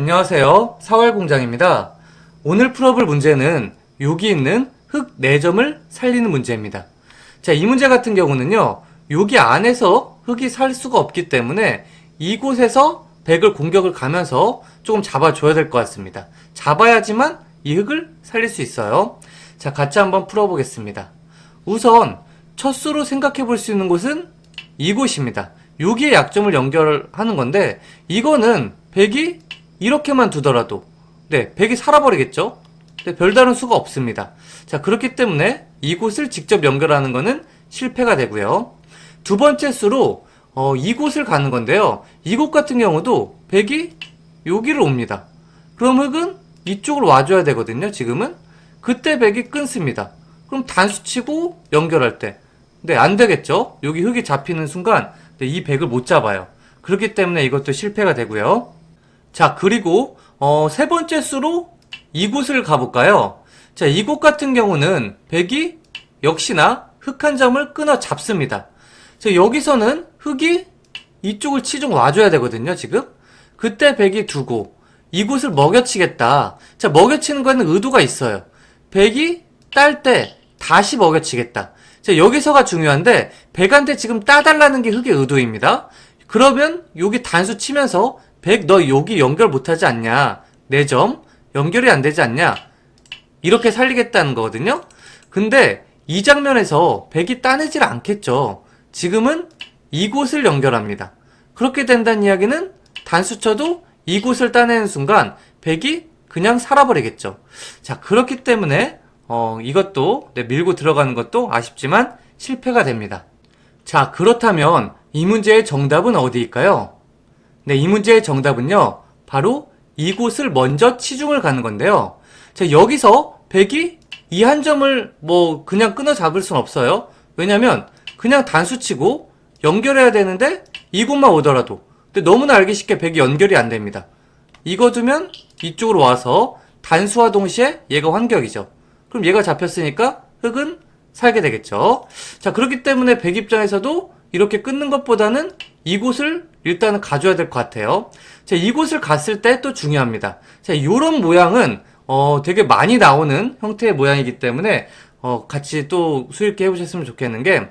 안녕하세요. 사활공장입니다. 오늘 풀어볼 문제는 여기 있는 흙 4점을 살리는 문제입니다. 자, 이 문제 같은 경우는요, 여기 안에서 흙이 살 수가 없기 때문에 이곳에서 백을 공격을 가면서 조금 잡아줘야 될 것 같습니다. 잡아야지만 이 흙을 살릴 수 있어요. 자, 같이 한번 풀어보겠습니다. 우선 첫 수로 생각해 볼 수 있는 곳은 이곳입니다. 여기에 약점을 연결하는 건데 이거는 100이 이렇게만 두더라도 네, 100이 살아버리겠죠? 네, 별다른 수가 없습니다. 자, 그렇기 때문에 이곳을 직접 연결하는 거는 실패가 되고요. 두 번째 수로 어, 이곳을 가는 건데요. 이곳 같은 경우도 100이 여기를 옵니다. 그럼 흙은 이쪽으로 와줘야 되거든요, 지금은. 그때 100이 끊습니다. 그럼 단수 치고 연결할 때. 네, 안 되겠죠? 여기 흙이 잡히는 순간 네, 이 100을 못 잡아요. 그렇기 때문에 이것도 실패가 되고요. 자, 그리고 어, 세 번째 수로 이곳을 가볼까요? 자, 이곳 같은 경우는 100이 역시나 흙한 점을 끊어 잡습니다. 자, 여기서는 흙이 이쪽을 치중 와줘야 되거든요, 지금. 그때 100이 두고 이곳을 먹여치겠다. 자, 먹여치는 거는 의도가 있어요. 100이 딸 때 다시 먹여치겠다. 자, 여기서가 중요한데 100한테 지금 따달라는 게 흙의 의도입니다. 그러면 여기 단수 치면서 100너 여기 연결 못하지 않냐? 4점 연결이 안 되지 않냐? 이렇게 살리겠다는 거거든요. 근데 이 장면에서 100이 따내질 않겠죠. 지금은 이곳을 연결합니다. 그렇게 된다는 이야기는 단수 쳐도 이곳을 따내는 순간 100이 그냥 살아버리겠죠. 자, 그렇기 때문에 어, 이것도 네, 밀고 들어가는 것도 아쉽지만 실패가 됩니다. 자, 그렇다면 이 문제의 정답은 어디일까요? 네, 이 문제의 정답은요. 바로 이곳을 먼저 치중을 가는 건데요. 자, 여기서 100이 이 한 점을 뭐 그냥 끊어 잡을 순 없어요. 왜냐면 그냥 단수 치고 연결해야 되는데 이곳만 오더라도 근데 너무나 알기 쉽게 100이 연결이 안 됩니다. 이거 두면 이쪽으로 와서 단수와 동시에 얘가 환격이죠. 그럼 얘가 잡혔으니까 흙은 살게 되겠죠. 자, 그렇기 때문에 100 입장에서도 이렇게 끊는 것보다는 이곳을 일단은 가져야 될 것 같아요. 자, 이곳을 갔을 때 또 중요합니다. 자, 요런 모양은 어, 되게 많이 나오는 형태의 모양이기 때문에 어, 같이 또 수있게 해보셨으면 좋겠는 게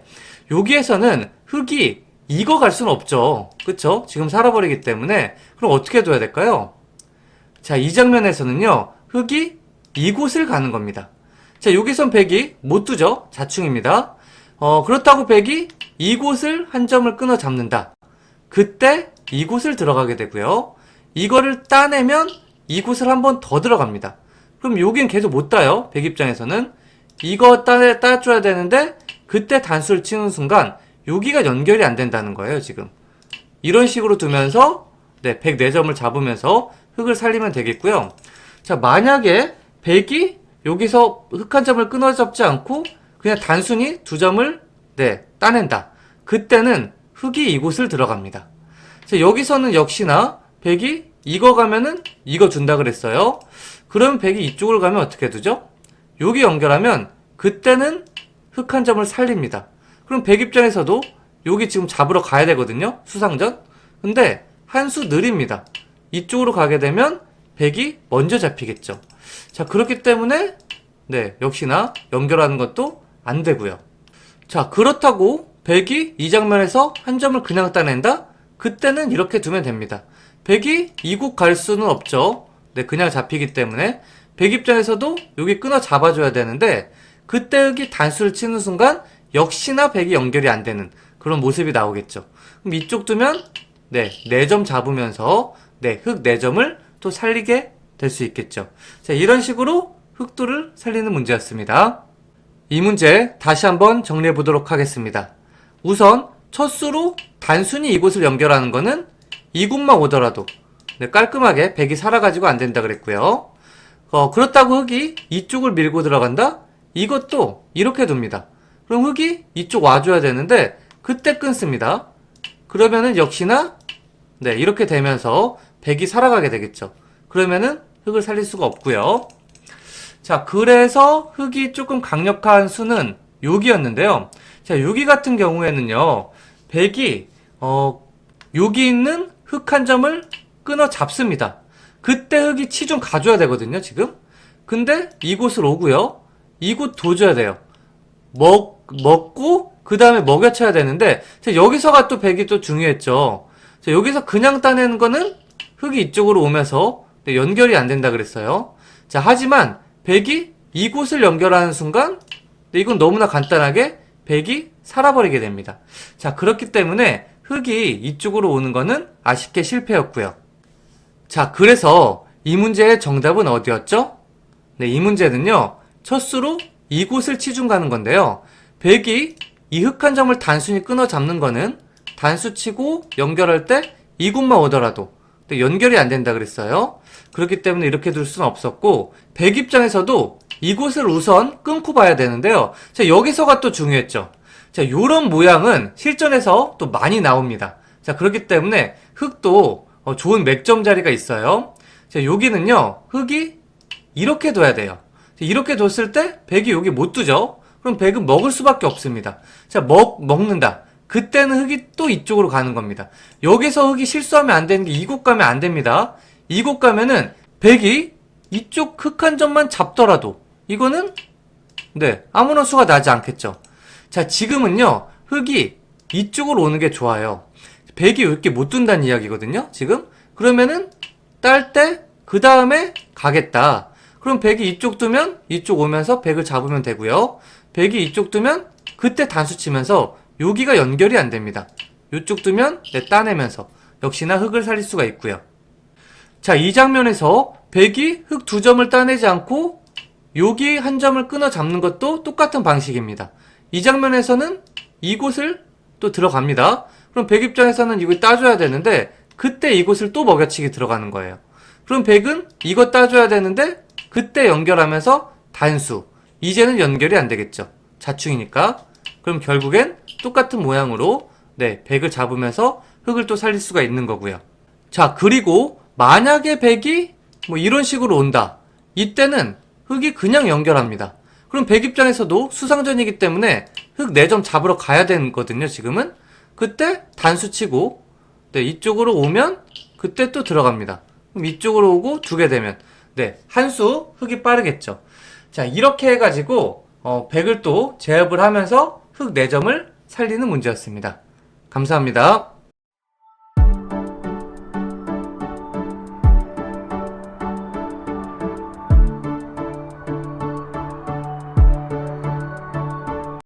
여기에서는 흙이 이거 갈 수는 없죠. 그쵸? 지금 살아버리기 때문에 그럼 어떻게 둬야 될까요? 자, 이 장면에서는요, 흙이 이곳을 가는 겁니다. 자, 여기선 100이 못 두죠? 자충입니다. 어, 그렇다고 100이 이곳을 한 점을 끊어 잡는다. 그때 이곳을 들어가게 되고요. 이거를 따내면 이곳을 한 번 더 들어갑니다. 그럼 여긴 계속 못 따요. 100 입장에서는. 이거 따, 따줘야 되는데, 그때 단수를 치는 순간, 여기가 연결이 안 된다는 거예요, 지금. 이런 식으로 두면서, 네, 104점을 잡으면서 흙을 살리면 되겠고요. 자, 만약에 100이 여기서 흙 한 점을 끊어 잡지 않고, 그냥 단순히 두 점을, 네, 따낸다. 그때는 흙이 이곳을 들어갑니다. 자, 여기서는 역시나 100이 이거 가면은 이거 준다 그랬어요. 그러면 100이 이쪽을 가면 어떻게 두죠? 여기 연결하면 그때는 흙 한 점을 살립니다. 그럼 100 입장에서도 여기 지금 잡으러 가야 되거든요. 수상전. 근데 한 수 느립니다. 이쪽으로 가게 되면 100이 먼저 잡히겠죠. 자, 그렇기 때문에 네, 역시나 연결하는 것도 안 되고요. 자, 그렇다고 100이 이 장면에서 한 점을 그냥 따낸다? 그때는 이렇게 두면 됩니다. 100이 이곳 갈 수는 없죠. 네, 그냥 잡히기 때문에 100 입장에서도 여기 끊어 잡아줘야 되는데 그때 흙이 단수를 치는 순간 역시나 100이 연결이 안 되는 그런 모습이 나오겠죠. 그럼 이쪽 두면 네, 4점 잡으면서 네, 흙 4점을 또 살리게 될 수 있겠죠. 자, 이런 식으로 흙도를 살리는 문제였습니다. 이 문제 다시 한번 정리해 보도록 하겠습니다. 우선 첫 수로 단순히 이곳을 연결하는 거는 이곳만 오더라도 네, 깔끔하게 백이 살아가지고 안 된다 그랬고요. 어, 그렇다고 흙이 이쪽을 밀고 들어간다? 이것도 이렇게 둡니다. 그럼 흙이 이쪽 와줘야 되는데 그때 끊습니다. 그러면은 역시나 네 이렇게 되면서 백이 살아가게 되겠죠. 그러면은 흙을 살릴 수가 없고요. 자, 그래서 흙이 조금 강력한 수는 여기였는데요. 자, 여기 같은 경우에는요, 백이, 어, 여기 있는 흙 한 점을 끊어 잡습니다. 그때 흙이 치 좀 가줘야 되거든요, 지금. 근데 이곳을 오고요. 이곳 도줘야 돼요. 먹, 먹고, 그 다음에 먹여쳐야 되는데, 자, 여기서가 또 백이 또 중요했죠. 자, 여기서 그냥 따내는 거는 흙이 이쪽으로 오면서 네, 연결이 안 된다 그랬어요. 자, 하지만 백이 이곳을 연결하는 순간, 네, 이건 너무나 간단하게 백이 살아버리게 됩니다. 자, 그렇기 때문에 흙이 이쪽으로 오는 거는 아쉽게 실패였고요. 자, 그래서 이 문제의 정답은 어디였죠? 네, 이 문제는요, 첫 수로 이곳을 치중 가는 건데요. 백이 이 흙 한 점을 단순히 끊어 잡는 거는 단수 치고 연결할 때 이곳만 오더라도 또 연결이 안 된다 그랬어요. 그렇기 때문에 이렇게 둘 수는 없었고, 백 입장에서도 이곳을 우선 끊고 봐야 되는데요. 자, 여기서가 또 중요했죠. 자, 요런 모양은 실전에서 또 많이 나옵니다. 자, 그렇기 때문에 흙도 어, 좋은 맥점 자리가 있어요. 자, 여기는요, 흙이 이렇게 둬야 돼요. 자, 이렇게 뒀을 때 백이 여기 못 두죠? 그럼 백은 먹을 수밖에 없습니다. 자, 먹, 먹는다. 그때는 흙이 또 이쪽으로 가는 겁니다. 여기서 흙이 실수하면 안 되는 게 이곳 가면 안 됩니다. 이곳 가면은 백이 이쪽 흙 한 점만 잡더라도 이거는 네, 아무런 수가 나지 않겠죠. 자, 지금은요, 흙이 이쪽으로 오는 게 좋아요. 백이 이렇게 못 둔다는 이야기거든요, 지금? 그러면은, 딸 때, 그 다음에 가겠다. 그럼 백이 이쪽 두면, 이쪽 오면서 백을 잡으면 되고요. 백이 이쪽 두면, 그때 단수 치면서, 여기가 연결이 안 됩니다. 이쪽 두면, 네, 따내면서, 역시나 흙을 살릴 수가 있고요. 자, 이 장면에서, 백이 흙 두 점을 따내지 않고, 여기 한 점을 끊어 잡는 것도 똑같은 방식입니다. 이 장면에서는 이곳을 또 들어갑니다. 그럼 백 입장에서는 이걸 따줘야 되는데 그때 이곳을 또 먹여치기 들어가는 거예요. 그럼 백은 이거 따줘야 되는데 그때 연결하면서 단수. 이제는 연결이 안 되겠죠. 자충이니까. 그럼 결국엔 똑같은 모양으로 네, 백을 잡으면서 흙을 또 살릴 수가 있는 거고요. 자, 그리고 만약에 백이 뭐 이런 식으로 온다. 이때는 흙이 그냥 연결합니다. 그럼 백 입장에서도 수상전이기 때문에 흙 4점 잡으러 가야 되거든요, 지금은. 그때 단수 치고, 네, 이쪽으로 오면 그때 또 들어갑니다. 그럼 이쪽으로 오고 두게 되면, 네, 한 수 흙이 빠르겠죠. 자, 이렇게 해가지고, 어, 백을 또 제압을 하면서 흙 4점을 살리는 문제였습니다. 감사합니다.